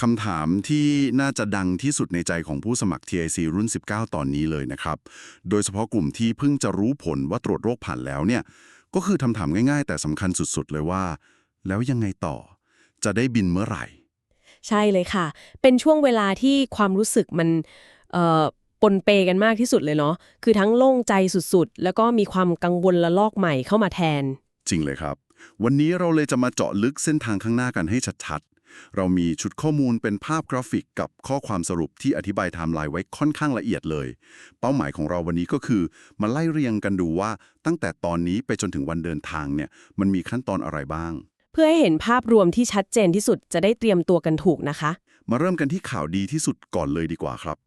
คำถามที่น่าจะดังที่สุดในใจของผู้สมัคร TIC รุ่น 19 ตอนนี้เลยนะครับ โดยเฉพาะกลุ่มที่เพิ่งจะรู้ผลว่าตรวจโรคผ่านแล้วเนี่ย ก็คือคำถามง่ายๆ แต่สำคัญสุดๆ เลยว่า แล้วยังไงต่อ จะได้บินเมื่อไหร่ ใช่เลยค่ะ เป็นช่วงเวลาที่ความรู้สึกมันเอ่อปนเปกันมากที่สุดเลยเนาะ คือทั้งโล่งใจสุดๆ แล้วก็มีความกังวลละลอกใหม่เข้ามาแทน จริงเลยครับ วันนี้เราเลยจะมาเจาะลึกเส้นทางข้างหน้ากันให้ชัดๆ เรามีชุดข้อมูลเป็นภาพกราฟิกกับข้อความสรุปที่อธิบายไทม์ไลน์ไว้ค่อนข้างละเอียดเลย เป้าหมายของเราวันนี้ก็คือ มาไล่เรียงกันดูว่าตั้งแต่ตอนนี้ไปจนถึงวันเดินทางเนี่ยมันมีขั้นตอนอะไรบ้าง เพื่อให้เห็นภาพรวมที่ชัดเจนที่สุดจะได้เตรียมตัวกันถูกนะคะ มาเริ่มกันที่ข่าวดีที่สุดก่อนเลยดีกว่าครับ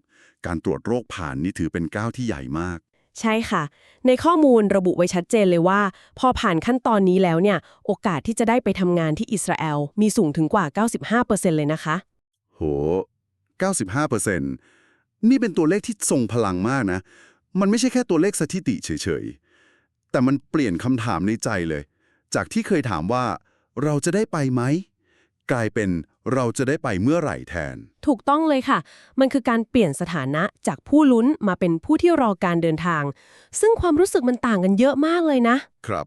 การตรวจโรคผ่านนี่ถือเป็นก้าวที่ใหญ่มาก ใช่ค่ะ ในข้อมูลระบุไว้ชัดเจนเลยว่า พอผ่านขั้นตอนนี้แล้วเนี่ย โอกาสที่จะได้ไปทำงานที่อิสราเอลมีสูงถึงกว่า 95%เลยนะคะ โห 95%นี่เป็นตัวเลขที่ทรงพลังมากนะ มันไม่ใช่แค่ตัวเลขสถิติเฉยๆ แต่มันเปลี่ยนคำถามในใจเลย จากที่เคยถามว่า เราจะได้ไปไหม กลายเป็น เราจะได้ไปเมื่อไหร่แทน ถูกต้องเลยค่ะ มันคือการเปลี่ยนสถานะจากผู้ลุ้นมาเป็นผู้ที่รอการเดินทาง ซึ่งความรู้สึกมันต่างกันเยอะมากเลยนะ ครับ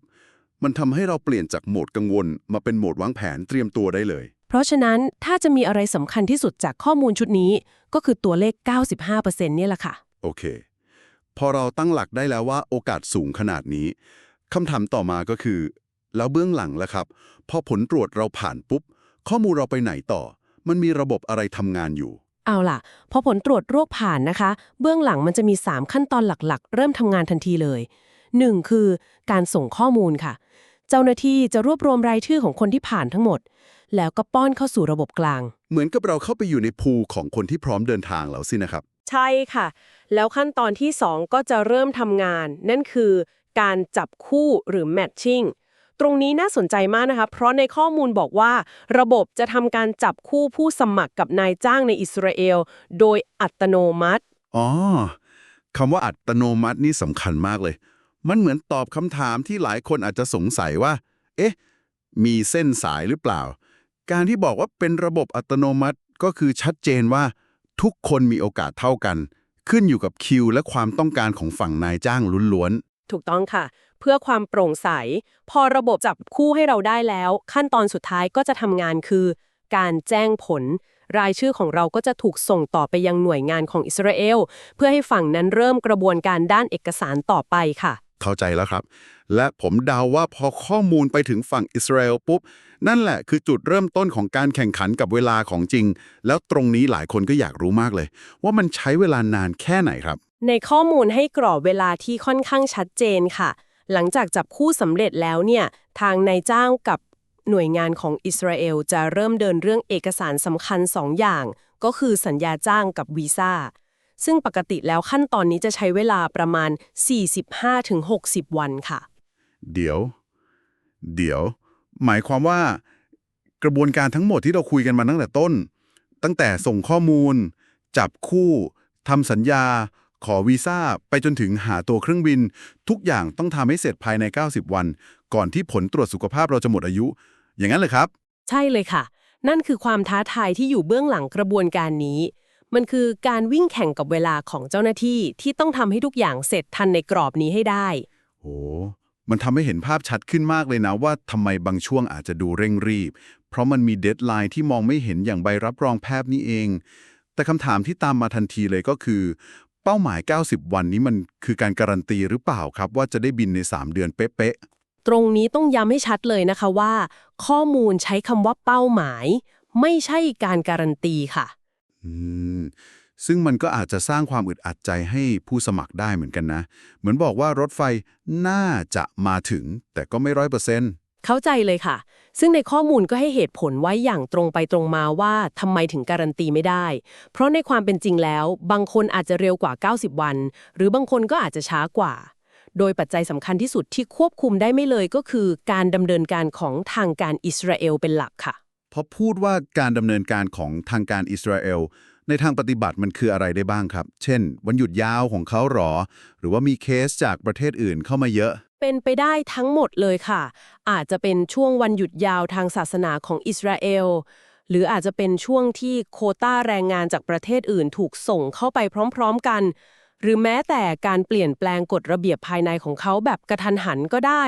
มันทำให้เราเปลี่ยนจากโหมดกังวล มาเป็นโหมดวางแผนเตรียมตัวได้เลย เพราะฉะนั้นถ้าจะมีอะไรสำคัญที่สุดจากข้อมูลชุดนี้ ก็คือตัวเลข 95%เนี่ยแหละค่ะ โอเค พอเราตั้งหลักได้แล้วว่าโอกาสสูงขนาดนี้คำถามต่อมาก็คือ แล้วเบื้องหลังล่ะครับ พอผลตรวจเราผ่านปุ๊บ ข้อมูลเราไปไหนต่อ มันมีระบบอะไรทำงานอยู่ เอาล่ะ พอผลตรวจโรคผ่านนะคะ เบื้องหลังมันจะมี 3 ขั้นตอนหลักๆ เริ่มทำงานทันทีเลย 1. คือการส่งข้อมูลค่ะ เจ้าหน้าที่จะรวบรวมรายชื่อของคนที่ผ่านทั้งหมด แล้วก็ป้อนเข้าสู่ระบบกลาง เหมือนกับเราเข้าไปอยู่ในพูลของคนที่พร้อมเดินทางแล้วสินะครับ ใช่ค่ะ แล้วขั้นตอนที่ 2 ก็จะเริ่มทำงาน นั่นคือการจับคู่หรือ matching ตรงนี้น่าสนใจมากนะคะ เพราะในข้อมูลบอกว่า ระบบจะทำการจับคู่ผู้สมัครกับนายจ้างในอิสราเอล โดยอัตโนมัติ อ๋อคำว่าอัตโนมัตินี่สำคัญมากเลย มันเหมือนตอบคำถามที่หลายคนอาจจะสงสัยว่า เอ๊ะ มีเส้นสายหรือเปล่า การที่บอกว่าเป็นระบบอัตโนมัติก็คือชัดเจนว่า ทุกคนมีโอกาสเท่ากัน ขึ้นอยู่กับคิวและความต้องการของฝั่งนายจ้างล้วนถูกต้องค่ะ เพื่อความโปร่งใส พอระบบจับคู่ให้เราได้แล้ว ขั้นตอนสุดท้ายก็จะทำงานคือ การแจ้งผล รายชื่อของเราก็จะถูกส่งต่อไปยังหน่วยงานของอิสราเอล เพื่อให้ฝั่งนั้นเริ่มกระบวนการด้านเอกสารต่อไปค่ะๆเข้าใจแล้วครับ และผมเดาว่าพอข้อมูลไปถึงฝั่งอิสราเอลปุ๊บ นั่นแหละคือจุดเริ่มต้นของการแข่งขันกับเวลาของจริง แล้วตรงนี้หลายคนก็อยากรู้มากเลย ว่ามันใช้เวลานานแค่ไหนครับ ในข้อมูลให้กรอบเวลาที่ค่อนข้างชัดเจนค่ะ หลังจากจับคู่สำเร็จแล้วเนี่ยทางนายจ้างกับหน่วยงานของอิสราเอลจะเริ่มเดินเรื่องเอกสารสำคัญ 2 อย่าง ก็คือสัญญาจ้างกับวีซ่า ซึ่งปกติแล้วขั้นตอนนี้จะใช้เวลาประมาณ 45-60 วันค่ะ เดี๋ยว เดี๋ยว หมายความว่า กระบวนการทั้งหมดที่เราคุยกันมาตั้งแต่ต้น ตั้งแต่ส่งข้อมูล จับคู่ทำสัญญา ขอวีซ่าไปจนถึงหาตัวเครื่องบิน ทุกอย่างต้องทำให้เสร็จภายใน 90 วัน ก่อนที่ผลตรวจสุขภาพเราจะหมดอายุ อย่างนั้นเลยครับ ใช่เลยค่ะ นั่นคือความท้าทายที่อยู่เบื้องหลังกระบวนการนี้ มันคือการวิ่งแข่งกับเวลาของเจ้าหน้าที่ที่ต้องทำให้ทุกอย่างเสร็จทันในกรอบนี้ให้ได้ โอ้มันทำให้เห็นภาพชัดขึ้นมากเลยนะว่าทำไมบางช่วงอาจจะดูเร่งรีบ เพราะมันมีเดทไลน์ที่มองไม่เห็นอย่างใบรับรองแพทย์นี่เอง แต่คำถามที่ตามมาทันทีเลยก็คือเป้าหมาย 90 วันนี้มันคือการการันตีหรือเปล่าครับ ว่าจะได้บินใน 3 เดือนเป๊ะตรงนี้ต้องย้ำให้ชัดเลยนะคะว่า ข้อมูลใช้คำว่าเป้าหมาย ไม่ใช่การการันตีค่ะๆอืมซึ่งมันก็อาจจะสร้างความอึดอัดใจให้ผู้สมัครได้เหมือนกันนะ เหมือนบอกว่ารถไฟน่าจะมาถึง แต่ก็ไม่ร้อยเปอร์เซ็นต์ เข้าใจเลยค่ะ ซึ่งในข้อมูลก็ให้เหตุผลไว้อย่างตรงไปตรงมาว่าทำไมถึงการันตีไม่ได้ เพราะในความเป็นจริงแล้ว บางคนอาจจะเร็วกว่า 90 วัน หรือบางคนก็อาจจะช้ากว่า โดยปัจจัยสำคัญที่สุดที่ควบคุมได้ไม่เลยก็คือ การดำเนินการของทางการอิสราเอลเป็นหลักค่ะ พอพูดว่าการดำเนินการของทางการอิสราเอล ในทางปฏิบัติมันคืออะไรได้บ้างครับ เช่น วันหยุดยาวของเขาหรอ หรือว่ามีเคสจากประเทศอื่นเข้ามาเยอะ เป็นไปได้ทั้งหมดเลยค่ะ อาจจะเป็นช่วงวันหยุดยาวทางศาสนาของอิสราเอล หรืออาจจะเป็นช่วงที่โคต้าแรงงานจากประเทศอื่นถูกส่งเข้าไปพร้อมๆกัน หรือแม้แต่การเปลี่ยนแปลงกฎระเบียบภายในของเขาแบบกระทันหันก็ได้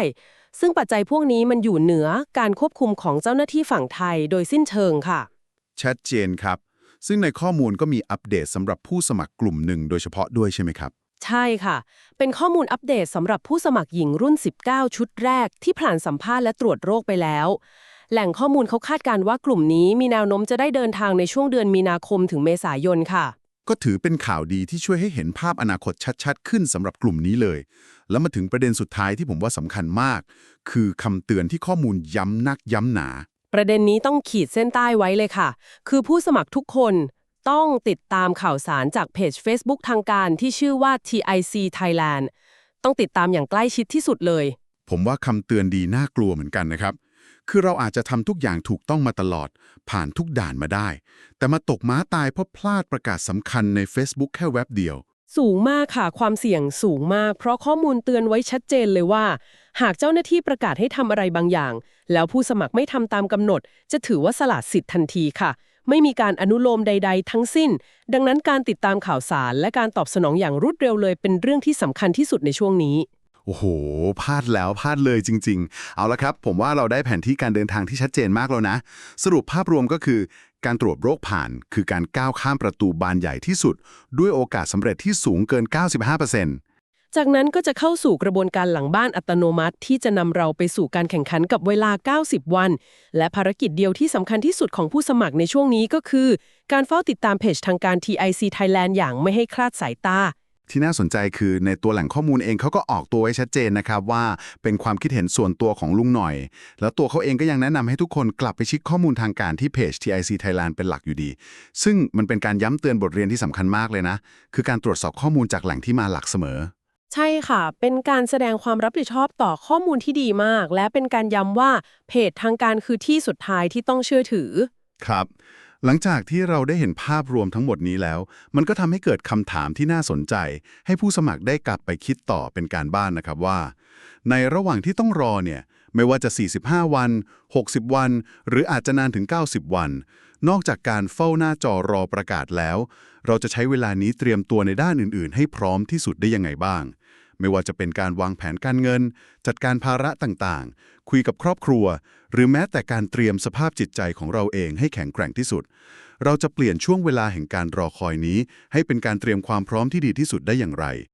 ซึ่งปัจจัยพวกนี้มันอยู่เหนือการควบคุมของเจ้าหน้าที่ฝั่งไทยโดยสิ้นเชิงค่ะ ชัดเจนครับ ซึ่งในข้อมูลก็มีอัปเดตสำหรับผู้สมัครกลุ่มหนึ่งโดยเฉพาะด้วยใช่ไหมครับ ใช่ค่ะ เป็นข้อมูลอัปเดตสำหรับผู้สมัครหญิงรุ่น 19 ชุดแรก ที่ผ่านสัมภาษณ์และตรวจโรคไปแล้ว แหล่งข้อมูลเขาคาดการณ์ว่ากลุ่มนี้มีแนวโน้มจะได้เดินทางในช่วงเดือนมีนาคมถึงเมษายนค่ะ ก็ถือเป็นข่าวดีที่ช่วยให้เห็นภาพอนาคตชัด ๆ ขึ้นสำหรับกลุ่มนี้เลย แล้วมาถึงประเด็นสุดท้ายที่ผมว่าสำคัญมาก คือคำเตือนที่ข้อมูลย้ำนักย้ำหนา ประเด็นนี้ต้องขีดเส้นใต้ไว้เลยค่ะ คือผู้สมัครทุกคน ต้องติดตามข่าวสารจากเพจ Facebook ทางการที่ชื่อว่า TIC Thailand ต้องติดตามอย่างใกล้ชิดที่สุดเลย ผมว่าคำเตือนดีน่ากลัวเหมือนกันนะครับ คือเราอาจจะทำทุกอย่างถูกต้องมาตลอด ผ่านทุกด่านมาได้ แต่มาตกม้าตายเพราะพลาดประกาศสำคัญใน Facebook แค่แว็บเดียว สูงมากค่ะ ความเสี่ยงสูงมาก เพราะข้อมูลเตือนไว้ชัดเจนเลยว่า หากเจ้าหน้าที่ประกาศให้ทำอะไรบางอย่าง แล้วผู้สมัครไม่ทำตามกำหนด จะถือว่าสละสิทธิ์ทันทีค่ะ ไม่มีการอนุโลมใด ๆ ทั้งสิ้น ดังนั้นการติดตามข่าวสารและการตอบสนองอย่างรวดเร็วเลย เป็นเรื่องที่สำคัญที่สุดในช่วงนี้ โอ้โหพลาดแล้วพลาดเลยจริง ๆ เอาละครับ ผมว่าเราได้แผนที่การเดินทางที่ชัดเจนมากแล้วนะ สรุปภาพรวมก็คือ การตรวจโรคผ่าน คือการก้าวข้ามประตูบานใหญ่ที่สุด ด้วยโอกาสสำเร็จที่สูงเกิน 95% จากนั้นก็จะเข้าสู่กระบวนการหลังบ้านอัตโนมัติ ที่จะนำเราไปสู่การแข่งขันกับเวลา 90 วัน และภารกิจเดียวที่สำคัญที่สุดของผู้สมัครในช่วงนี้ก็คือ การเฝ้าติดตามเพจทางการ TIC Thailand อย่างไม่ให้คลาดสายตาที่น่าสนใจคือในตัวแหล่งข้อมูลเองเขาก็ออกตัวไว้ชัดเจนนะครับว่าเป็นความคิดเห็นส่วนตัวของลุงหน่อย แล้วตัวเขาเองก็ยังแนะนำให้ทุกคนกลับไปชิคข้อมูลทางการที่เพจ TIC Thailand เป็นหลักอยู่ดี ซึ่งมันเป็นการย้ำเตือนบทเรียนที่สำคัญมากเลยนะ คือการตรวจสอบข้อมูลจากแหล่งที่มาหลักเสมอ ใช่ค่ะ เป็นการแสดงความรับผิดชอบต่อข้อมูลที่ดีมาก และเป็นการย้ำว่าเพจทางการคือที่สุดท้ายที่ต้องเชื่อถือ ครับ หลังจากที่เราได้เห็นภาพรวมทั้งหมดนี้แล้ว มันก็ทำให้เกิดคำถามที่น่าสนใจ ให้ผู้สมัครได้กลับไปคิดต่อเป็นการบ้านนะครับว่า ในระหว่างที่ต้องรอเนี่ย ไม่ว่าจะ 45 วัน 60 วัน หรืออาจจะนานถึง 90 วัน นอกจากการเฝ้าหน้าจอรอประกาศแล้ว เราจะใช้เวลานี้เตรียมตัวในด้านอื่นๆ ให้พร้อมที่สุดได้ยังไงบ้าง ไม่ว่าจะเป็นการวางแผนการเงิน จัดการภาระต่างๆ คุยกับครอบครัว หรือแม้แต่การเตรียมสภาพจิตใจของเราเองให้แข็งแกร่งที่สุด เราจะเปลี่ยนช่วงเวลาแห่งการรอคอยนี้ ให้เป็นการเตรียมความพร้อมที่ดีที่สุดได้อย่างไร